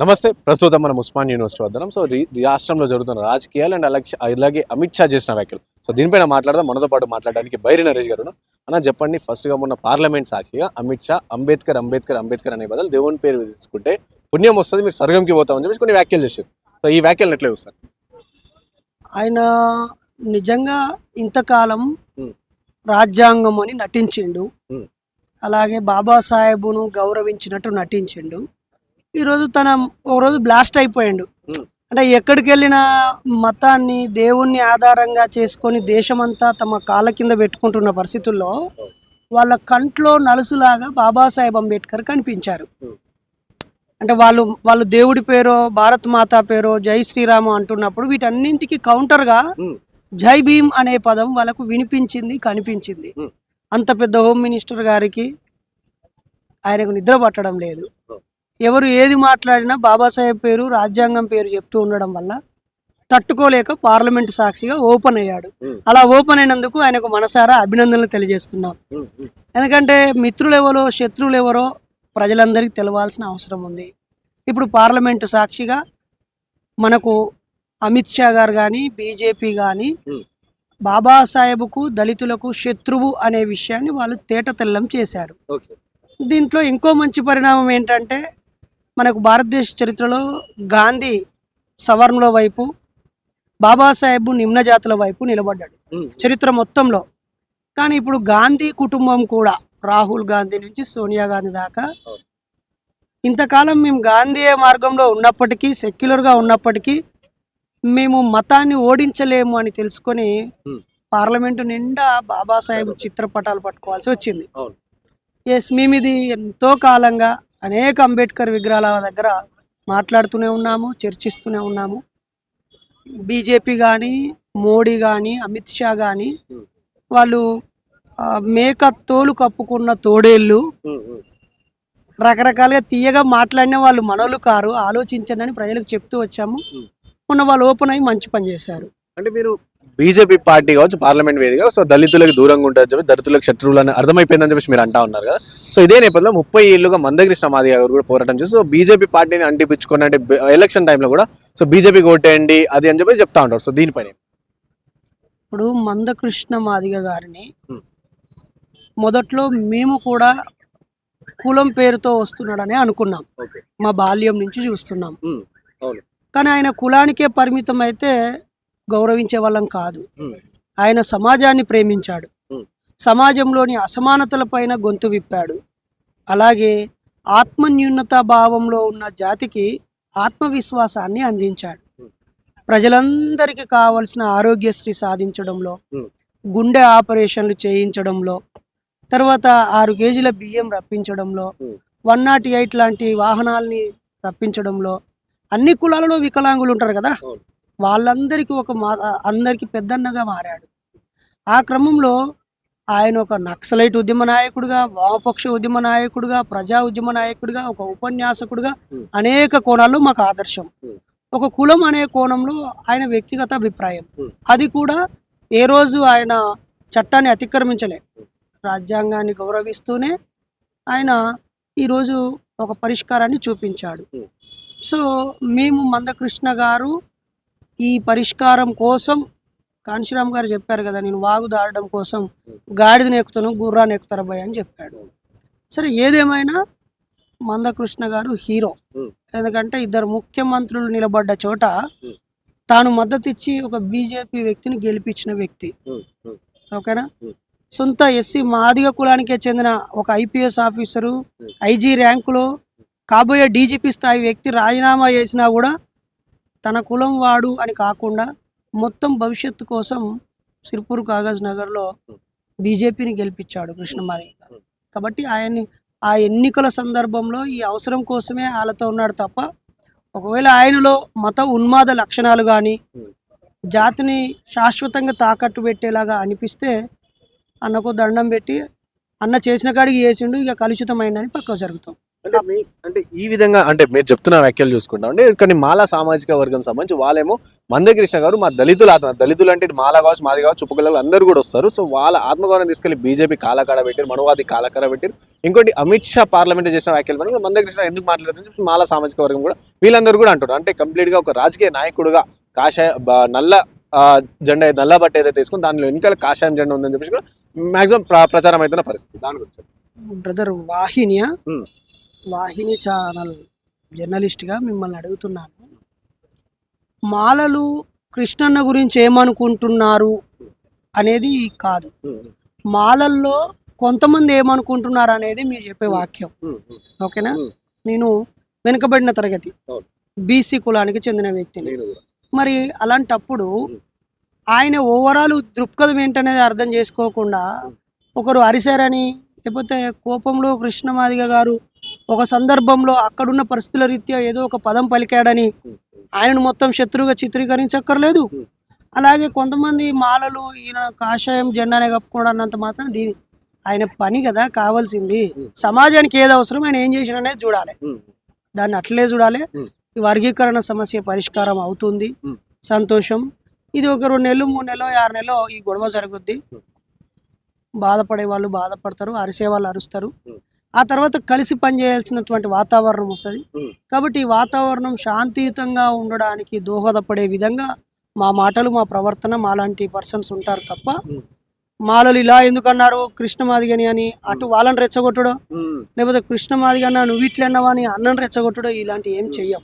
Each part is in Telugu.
నమస్తే ప్రస్తుతం మనం ఉస్మాన్ యూనివర్సిటీ వద్దనం సో రాష్ట్రంలో జరుగుతున్న రాజకీయాలు అండ్ అలాగే అలాగే అమిత్ షా చేసిన వ్యాఖ్యలు. సో దీనిపైన మాట్లాడదాం. మనతో పాటు మాట్లాడడానికి బైరి నరేష్ గారు. అన్న చెప్పండి. ఫస్ట్గా మొన్న పార్లమెంట్ సాక్షిగా అమిత్ షా అంబేద్కర్ అంబేద్కర్ అంబేద్కర్ అనే బదులు దేవుని పేరు తీసుకుంటే పుణ్యం వస్తుంది మీరు స్వర్గంకి పోతామని చెప్పేసి కొన్ని వ్యాఖ్యలు చేశారు. సో ఈ వ్యాఖ్యలు ఎట్లా చూస్తారు? ఆయన నిజంగా ఇంతకాలం. రాజ్యాంగం అని నటించిండు. అలాగే బాబాసాహెబ్ను గౌరవించినట్టు నటించిండు. ఈరోజు తన ఓ రోజు బ్లాస్ట్ అయిపోయిండు. అంటే ఎక్కడికి వెళ్ళిన మతాన్ని దేవుణ్ణి ఆధారంగా చేసుకొని దేశమంతా తమ కాళ్ళ కింద పెట్టుకుంటున్న పరిస్థితుల్లో వాళ్ళ కంట్లో నలుసులాగా బాబాసాహెబ్ అంబేద్కర్ కనిపించారు. అంటే వాళ్ళు వాళ్ళు దేవుడి పేరో భారత్ మాతా పేరో జై శ్రీరామ అంటున్నప్పుడు వీటన్నింటికి కౌంటర్గా. జై భీమ్ అనే పదం వాళ్ళకు వినిపించింది కనిపించింది. అంత పెద్ద హోమ్ మినిస్టర్ గారికి ఆయనకు నిద్ర పట్టడం లేదు. ఎవరు ఏది మాట్లాడినా బాబాసాహెబ్ పేరు రాజ్యాంగం పేరు చెప్తూ ఉండడం వల్ల తట్టుకోలేక పార్లమెంట్ సాక్షిగా ఓపెన్ అయ్యాడు. అలా ఓపెన్ అయినందుకు ఆయనకు మనసారా అభినందనలు తెలియజేస్తున్నాం. ఎందుకంటే మిత్రులు ఎవరో శత్రువులు ఎవరో ప్రజలందరికీ తెలవాల్సిన అవసరం ఉంది. ఇప్పుడు పార్లమెంటు సాక్షిగా మనకు అమిత్ షా గారు కానీ బీజేపీ కానీ. బాబాసాహెబ్కు దళితులకు శత్రువు అనే విషయాన్ని వాళ్ళు తేట తెల్లం చేశారు దీంట్లో ఇంకో మంచి పరిణామం ఏంటంటే మనకు భారతదేశ చరిత్రలో గాంధీ సవర్ణుల వైపు బాబాసాహెబ్ నిమ్న జాతుల వైపు నిలబడ్డాడు చరిత్ర మొత్తంలో కానీ ఇప్పుడు గాంధీ కుటుంబం కూడా రాహుల్ గాంధీ నుంచి సోనియా గాంధీ దాకా. ఇంతకాలం మేము గాంధీ మార్గంలో ఉన్నప్పటికీ సెక్యులర్గా ఉన్నప్పటికీ మేము మతాన్ని ఓడించలేము అని తెలుసుకొని. పార్లమెంటు నిండా బాబాసాహెబ్ చిత్రపటాలు పట్టుకోవాల్సి వచ్చింది. ఎస్ మేము ఇది ఎంతో కాలంగా అనేక అంబేద్కర్ విగ్రహాల దగ్గర మాట్లాడుతూనే ఉన్నాము చర్చిస్తూనే ఉన్నాము. బీజేపీ కానీ మోడీ కానీ అమిత్ షా కానీ వాళ్ళు మేక తోలు కప్పుకున్న తోడేళ్ళు రకరకాలుగా తీయగా మాట్లాడిన వాళ్ళు మనోళ్ళు కారు ఆలోచించండి అని ప్రజలకు చెప్తూ వచ్చాము. మొన్న వాళ్ళు ఓపెన్ అయ్యి మంచి పని చేశారు. అంటే మీరు బీజేపీ పార్టీ కావచ్చు పార్లమెంట్ వేదిక సో దళితులకు దూరంగా ఉంటుంది చెప్పి దళితులకు శత్రువులు అని అర్థమైపోయిందని చెప్పేసి మీరు అంటా ఉన్నారు కదా. సో ఇదే నేపథ్యంలో ముప్పై ఏళ్ళుగా మందకృష్ణ మాదిగ గారు కూడా పోరాటం చేసి సో బీజేపీ పార్టీని అంటిపించుకొని అంటే ఎలక్షన్ టైంలో కూడా సో బీజేపీకి ఓటేయండి అది అని చెప్పి చెప్తా ఉంటారు సో దీనిపైన ఇప్పుడు మందకృష్ణ మాదిగ గారిని. మొదట్లో మేము కూడా కులం పేరుతో వస్తున్నాడని అనుకున్నాం మా బాల్యం నుంచి చూస్తున్నాం. కానీ ఆయన కులానికే పరిమితం అయితే గౌరవించే వాళ్ళం కాదు. ఆయన సమాజాన్ని ప్రేమించాడు. సమాజంలోని అసమానతలపైన గొంతు విప్పాడు అలాగే ఆత్మన్యూనత భావంలో ఉన్న జాతికి ఆత్మవిశ్వాసాన్ని అందించాడు. ప్రజలందరికీ కావలసిన ఆరోగ్యశ్రీ సాధించడంలో. గుండె ఆపరేషన్లు చేయించడంలో తర్వాత ఆరు కేజీల బియ్యం రప్పించడంలో. వన్ నాట్ ఎయిట్ లాంటి వాహనాల్ని రప్పించడంలో అన్ని కులాలలో వికలాంగులు ఉంటారు కదా. వాళ్ళందరికీ ఒక మా అందరికీ పెద్దన్నగా మారాడు ఆ క్రమంలో ఆయన ఒక నక్సలైట్ ఉద్యమ నాయకుడిగా వామపక్ష ఉద్యమ నాయకుడిగా ప్రజా ఉద్యమ నాయకుడిగా ఒక ఉపన్యాసకుడిగా. అనేక కోణాల్లో మాకు ఆదర్శం. ఒక కులం అనే కోణంలో ఆయన వ్యక్తిగత అభిప్రాయం. అది కూడా ఏ రోజు ఆయన చట్టాన్ని అతిక్రమించలే రాజ్యాంగాన్ని గౌరవిస్తూనే ఆయన ఈరోజు ఒక పరిష్కారాన్ని చూపించాడు. సో మేము మందకృష్ణ గారు ఈ పరిష్కారం కోసం కాంశీరామ్ గారు చెప్పారు కదా నేను వాగు దాడడం కోసం గాడిదని ఎక్కుతాను గుర్రాన్ని ఎక్కుతారా భయ్ అని చెప్పాడు సరే ఏదేమైనా మందకృష్ణ గారు హీరో. ఎందుకంటే ఇద్దరు ముఖ్యమంత్రులు నిలబడ్డ చోట. తాను మద్దతు ఇచ్చి ఒక బీజేపీ వ్యక్తిని గెలిపించిన వ్యక్తి ఓకేనా. సొంత ఎస్సీ మాదిగ కులానికే చెందిన ఒక ఐపీఎస్ ఆఫీసరు. ఐజీ ర్యాంకులో కాబోయే డీజీపీ స్థాయి వ్యక్తి రాజీనామా చేసినా కూడా తన కులం వాడు అని కాకుండా మొత్తం భవిష్యత్తు కోసం సిర్పూర్ కాగజ్ నగర్లో బీజేపీని గెలిపించాడు కృష్ణమాది కాబట్టి ఆయన్ని ఆ ఎన్నికల సందర్భంలో ఈ అవసరం కోసమే వాళ్ళతో ఉన్నాడు తప్ప ఒకవేళ ఆయనలో మత ఉన్మాద లక్షణాలు కానీ జాతిని శాశ్వతంగా తాకట్టు పెట్టేలాగా అనిపిస్తే అన్నకు దండం పెట్టి అన్న చేసిన కాడికి చేసిండు ఇక కలుషితమైందని పక్కకు జరుగుతాం. అంటే ఈ విధంగా అంటే మీరు చెప్తున్న వ్యాఖ్యలు చూసుకుంటాం అంటే కానీ మాలా సామాజిక వర్గం సంబంధించి వాళ్ళేమో మందకృష్ణ గారు మా దళితుల ఆత్మ దళితులు అంటే మాల కావచ్చు మాది కావచ్చు చుప్పకళ్ళు అందరూ కూడా వస్తారు. సో వాళ్ళ ఆత్మగౌరవం తీసుకెళ్ళి బీజేపీ కాలకాడ పెట్టారు మనవాది కాలకాడ పెట్టారు. ఇంకోటి అమిత్ షా పార్లమెంట్ చేసిన వ్యాఖ్యలు పని మందకృష్ణ ఎందుకు మాట్లాడుతుంది చెప్పి మాలా సామాజిక వర్గం కూడా వీళ్ళందరూ కూడా అంటారు అంటే కంప్లీట్గా ఒక రాజకీయ నాయకుడుగా కాషాయ నల్ల జెండా నల్ల బట్ట ఏదైతే తీసుకుని దానిలో వెనకాల కాషాయం జెండా ఉందని చెప్పేసి మాక్సిమం ప్రచారం అవుతున్న పరిస్థితి. దాని గురించి బ్రదర్ వాహినియా. వాహిని ఛానల్ జర్నలిస్ట్గా మిమ్మల్ని అడుగుతున్నాను. మాలలు కృష్ణన్న గురించి ఏమనుకుంటున్నారు అనేది కాదు. మాలల్లో కొంతమంది ఏమనుకుంటున్నారు అనేది మీరు చెప్పే వాక్యం. ఓకేనా. నేను వెనుకబడిన తరగతి. బీసీ కులానికి చెందిన వ్యక్తిని. మరి అలాంటప్పుడు. ఆయన ఓవరాల్ దృక్పథం ఏంటనేది అర్థం చేసుకోకుండా ఒకరు అరిశారని లేకపోతే కోపంలో కృష్ణమాదిగ గారు ఒక సందర్భంలో అక్కడున్న పరిస్థితుల రీత్యా ఏదో ఒక పదం పలికాడని ఆయనను మొత్తం శత్రువుగా చిత్రీకరించక్కర్లేదు. అలాగే కొంతమంది మాలలు ఈయన కాషాయం జెండానే కప్పుకోవడం అన్నంత మాత్రం దీని ఆయన పని కదా కావాల్సింది. సమాజానికి ఏది అవసరం ఆయన ఏం చేసిన అనేది చూడాలి దాన్ని అట్లే చూడాలి. ఈ వర్గీకరణ సమస్య పరిష్కారం అవుతుంది. సంతోషం ఇది ఒక రెండు నెలలు మూడు నెలలు ఆరు నెలలు ఈ గొడవ జరుగుద్ది. బాధపడే వాళ్ళు బాధపడతారు అరిసే వాళ్ళు అరుస్తారు. ఆ తర్వాత కలిసి పనిచేయాల్సినటువంటి వాతావరణం వస్తుంది. కాబట్టి ఈ వాతావరణం శాంతియుతంగా ఉండడానికి దోహదపడే విధంగా మా మాటలు మా ప్రవర్తన మాలాంటి పర్సన్స్ ఉంటారు తప్ప. మాలలు ఇలా ఎందుకన్నారు? కృష్ణమాదిగని అని అటు వాళ్ళని రెచ్చగొట్టడం? లేకపోతే కృష్ణమాదిగన్న నువ్వు ఇట్లన్నావా అని అన్నను రెచ్చగొట్టడం? ఇలాంటి ఏం చెయ్యం.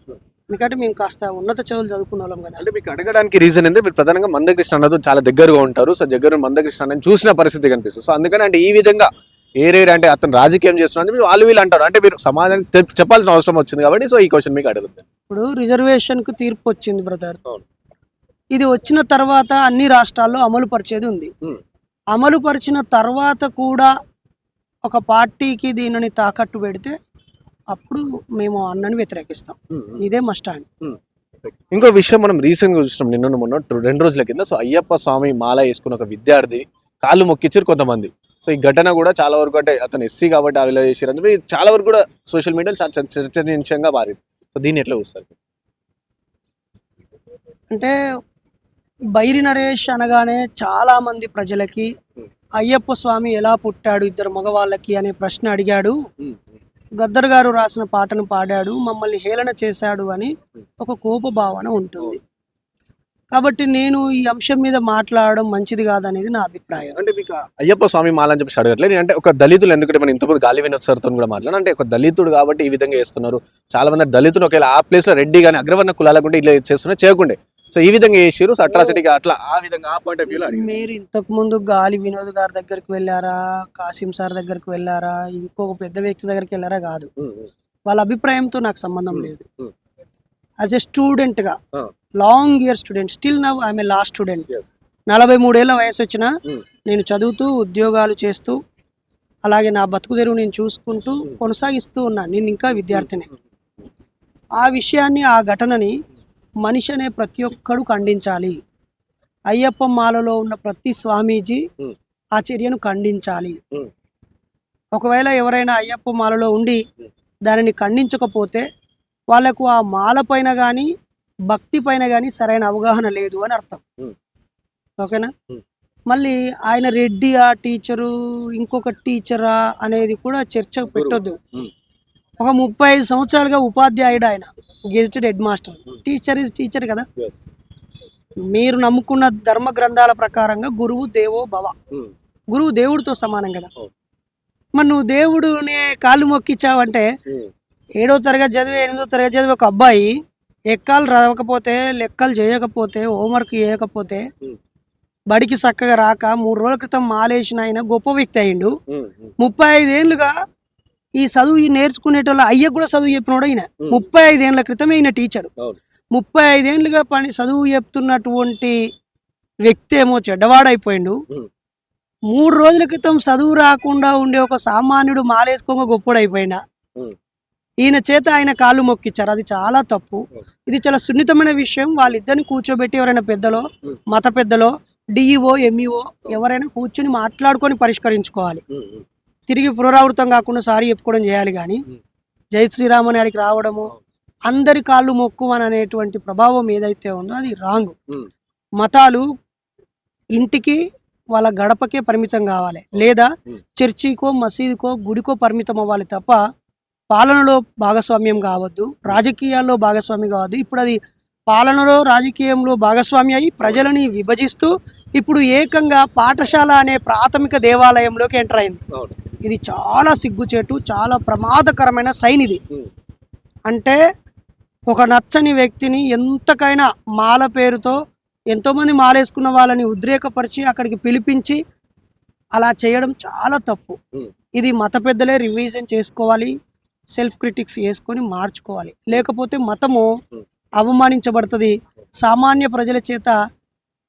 ఎందుకంటే మేము కాస్త ఉన్నత చదువులు చదువుకున్న వాళ్ళం కదా. అంటే మీకు అడగడానికి రీజన్ ఏంటంటే మీరు ప్రధానంగా మందకృష్ణ అన్నతో చాలా దగ్గరగా ఉంటారు. సో దగ్గర మందకృష్ణ అన్నని చూసిన పరిస్థితి కనిపిస్తుంది. సో అందుకని అంటే ఈ విధంగా ఏరేడు అంటే అతను రాజకీయం చేస్తున్నా అని వాళ్ళు వీళ్ళు అంటారు. అంటే మీరు సమాజానికి తెప్- చెప్పాల్సిన అవసరం వచ్చింది కాబట్టి సో ఈ క్వశ్చన్ మీకు అడుగుతాను. ఇప్పుడు రిజర్వేషన్కు తీర్పు వచ్చింది బ్రదర్. ఇది వచ్చిన తర్వాత అన్ని రాష్ట్రాల్లో అమలు పరిచేది ఉంది. అమలు పరిచిన తర్వాత కూడా ఒక పార్టీకి దీనిని తాకట్టు పెడితే అప్పుడు మేము అన్నని వ్యతిరేకిస్తాం. ఇదే మా స్టాండ్ ఇంకో విషయం మనం రీసెంట్గా చూసినాం. నిన్న మొన్న రెండు రోజుల కింద. సో అయ్యప్ప స్వామి మాల వేసుకున్న ఒక విద్యార్థి కాళ్ళు మొక్కిచ్చారు కొంతమంది. సో ఈ ఘటన కూడా చాలా వరకు అంటే అతను ఎస్సీ కాబట్టి అలా చేసారు అని చెప్పి చాలా వరకు కూడా సోషల్ మీడియాలో చాలా చర్చ- చర్చనీయాంశంగా మారింది. సో దీన్ని ఎట్లా చూస్తారు? అంటే బైరి నరేష్ అనగానే చాలా మంది ప్రజలకి. అయ్యప్ప స్వామి ఎలా పుట్టాడు ఇద్దరు మగవాళ్ళకి అనే ప్రశ్న అడిగాడు. గద్దర్ గారు రాసిన పాటను పాడాడు. మమ్మల్ని హేళన చేశాడు అని ఒక కోప భావన ఉంటుంది కాబట్టి నేను ఈ అంశం మీద మాట్లాడడం మంచిది కాదనేది నా అభిప్రాయం. అంటే మీకు అయ్యప్ప స్వామి మాల అని చెప్పి అడగట్లేదు అంటే ఒక దళితులు ఎందుకంటే మనం ఇంతకుముందు గాలి వినోద్ సార్తో కూడా మాట్లాడాను అంటే ఒక దళితుడు కాబట్టి ఈ విధంగా చేస్తున్నారు. చాలా మంది దళితులు ఒకవేళ ఆ ప్లేస్లో రెడ్డి కానీ అగ్రవర్ణ కులాలకు ఉంటే ఇలా చేస్తున్నా చేయకుండే. సో ఈ విధంగా చేసారు సో అట్రాసిటీగా అట్లా ఆ విధంగా ఆ పాయింట్ ఆఫ్ వ్యూలో మీరు ఇంతకు ముందు గాలి వినోద్ గారి దగ్గరికి వెళ్ళారా? కాసిం సార్ దగ్గరికి వెళ్ళారా? ఇంకొక పెద్ద వ్యక్తి దగ్గరికి వెళ్ళారా? కాదు. వాళ్ళ అభిప్రాయంతో నాకు సంబంధం. లేదు. యాజ్ ఎ స్టూడెంట్గా. Long year student still now I'm a last student నలభై మూడేళ్ళ వయసు వచ్చిన Hmm. నేను చదువుతూ ఉద్యోగాలు చేస్తూ అలాగే నా బతుకు తెరువు నేను చూసుకుంటూ Hmm. కొనసాగిస్తూ ఉన్నాను నేను ఇంకా విద్యార్థిని ఆ విషయాన్ని ఆ ఘటనని మనిషి అనే ప్రతి ఒక్కడు ఖండించాలి అయ్యప్ప మాలలో ఉన్న ప్రతి స్వామీజీ Hmm. ఆ చర్యను ఖండించాలి Hmm. ఒకవేళ ఎవరైనా అయ్యప్ప మాలలో ఉండి Hmm. దానిని ఖండించకపోతే వాళ్ళకు ఆ మాల పైన కానీ భక్తి పైన కానీ సరైన అవగాహన లేదు అని అర్థం. ఓకేనా. మళ్ళీ ఆయన రెడ్డి ఆ టీచరు ఇంకొక టీచరా అనేది కూడా చర్చ పెట్టొద్దు. ఒక ముప్పై ఐదు సంవత్సరాలుగా ఉపాధ్యాయుడు ఆయన gazetted head master. Teacher is teacher కదా? మీరు నమ్ముకున్న ధర్మ గ్రంథాల ప్రకారంగా గురువు దేవో భవ. గురువు దేవుడితో సమానం కదా. మరి నువ్వు దేవుడునే కాళ్ళు మొక్కిచ్చావంటే ఏడో తరగతి చదివి ఎనిమిదో తరగతి చదివి ఒక అబ్బాయి ఎక్కాలు రాకపోతే లెక్కలు చేయకపోతే హోంవర్క్ చేయకపోతే. బడికి చక్కగా రాక మూడు రోజుల క్రితం మాలేసిన ఆయన గొప్ప వ్యక్తి అయిండు ముప్పై ఐదేళ్ళుగా ఈ చదువు ఈ నేర్చుకునేటోళ్ళ అయ్య కూడా చదువు చెప్పినోడు ఈయన ముప్పై ఐదేళ్ళ క్రితమే ఈయన టీచర్. ముప్పై ఐదేళ్ళుగా పని చదువు చెప్తున్నటువంటి వ్యక్తి ఏమో చెడ్డవాడైపోయిండు. మూడు రోజుల క్రితం చదువు రాకుండా ఉండే ఒక సామాన్యుడు మాలేసుకోగా గొప్పడైపోయినా. ఈయన చేత ఆయన కాళ్ళు మొక్కిచ్చారు అది చాలా తప్పు. ఇది చాలా సున్నితమైన విషయం వాళ్ళిద్దరిని కూర్చోబెట్టి ఎవరైనా పెద్దలో. మత పెద్దలో డిఈఓ ఎంఈఓ ఎవరైనా కూర్చుని మాట్లాడుకొని పరిష్కరించుకోవాలి తిరిగి పునరావృతం కాకుండా సారీ చెప్పుకోవడం చేయాలి కానీ. జై శ్రీరామ్ అని ఆడికి రావడము అందరి కాళ్ళు మొక్కు అని అనేటువంటి ప్రభావం ఏదైతే ఉందో అది రాంగ్. మతాలు ఇంటికి వాళ్ళ గడపకే పరిమితం కావాలి లేదా. చర్చికో మసీదుకో గుడికో పరిమితం అవ్వాలి తప్ప పాలనలో భాగస్వామ్యం కావద్దు రాజకీయాల్లో భాగస్వామ్యం కావద్దు ఇప్పుడు అది పాలనలో రాజకీయంలో భాగస్వామి అయి ప్రజలని విభజిస్తూ ఇప్పుడు ఏకంగా పాఠశాల అనే ప్రాథమిక దేవాలయంలోకి ఎంటర్ అయింది. ఇది చాలా సిగ్గుచేటు చాలా ప్రమాదకరమైన సైన్ ఇది. అంటే ఒక నచ్చని వ్యక్తిని ఎంతకైనా మాల పేరుతో ఎంతోమంది మాలేసుకున్న వాళ్ళని ఉద్రేకపరిచి అక్కడికి పిలిపించి అలా చేయడం చాలా తప్పు. ఇది మత పెద్దలే రివిజన్ చేసుకోవాలి సెల్ఫ్ క్రిటిక్స్ చేసుకొని మార్చుకోవాలి లేకపోతే మతము. అవమానించబడుతుంది సామాన్య ప్రజల చేత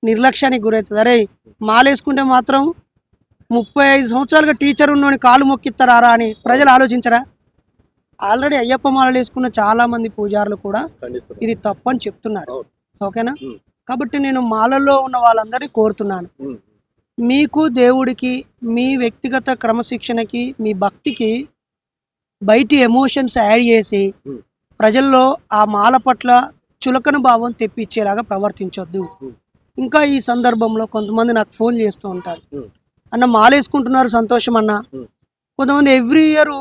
నిర్లక్ష్యానికి గురవుతుంది అరే మాలేసుకుంటే మాత్రం ముప్పై ఐదు సంవత్సరాలుగా టీచర్ ఉన్నోని కాలు మొక్కిస్తారా అని ప్రజలు ఆలోచించరా ఆల్రెడీ అయ్యప్ప మాలలు వేసుకున్న చాలా మంది పూజారులు కూడా. ఇది తప్పని చెప్తున్నారు. ఓకేనా. కాబట్టి నేను మాలల్లో ఉన్న వాళ్ళందరినీ కోరుతున్నాను. మీకు దేవుడికి మీ వ్యక్తిగత క్రమశిక్షణకి మీ భక్తికి బయటి ఎమోషన్స్ యాడ్ చేసి. ప్రజల్లో ఆ మాల పట్ల చులకన భావం తెప్పించేలాగా ప్రవర్తించొద్దు. ఇంకా ఈ సందర్భంలో కొంతమంది నాకు ఫోన్ చేస్తూ ఉంటారు. అన్న మాలేసుకుంటున్నారు సంతోషం అన్న. కొంతమంది ఎవ్రీ ఇయర్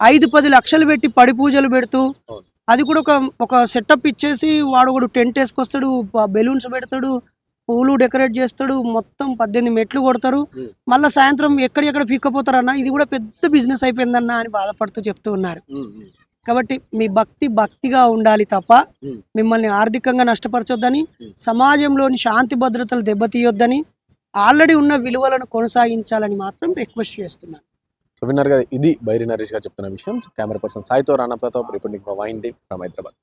ఐదు పది లక్షలు పెట్టి పడి పూజలు పెడుతూ. అది కూడా ఒక ఒక సెటప్ ఇచ్చేసి వాడు కూడా టెంట్ వేసుకొస్తాడు బెలూన్స్ పెడతాడు పూలు డెకరేట్ చేస్తాడు మొత్తం పద్దెనిమిది మెట్లు కొడతారు. మళ్ళీ సాయంత్రం ఎక్కడెక్కడ పీక్కపోతారన్న ఇది కూడా పెద్ద బిజినెస్ అయిపోయిందన్న అని బాధపడుతూ చెప్తూ ఉన్నారు. కాబట్టి మీ భక్తి భక్తిగా ఉండాలి తప్ప. మిమ్మల్ని ఆర్థికంగా నష్టపరచొద్దని. సమాజంలోని శాంతి భద్రతలు దెబ్బతీయొద్దని ఆల్రెడీ ఉన్న విలువలను కొనసాగించాలని మాత్రం రిక్వెస్ట్ చేస్తున్నాను సో విన్నారు కదా ఇది బైరి నరేష్ గారు చెప్తున్న విషయం కెమెరా పర్సన్ సాయితో రాణా ప్రతాప్ రిపోర్టింగ్ వైండింగ్ ఫ్రమ్ హైదరాబాద్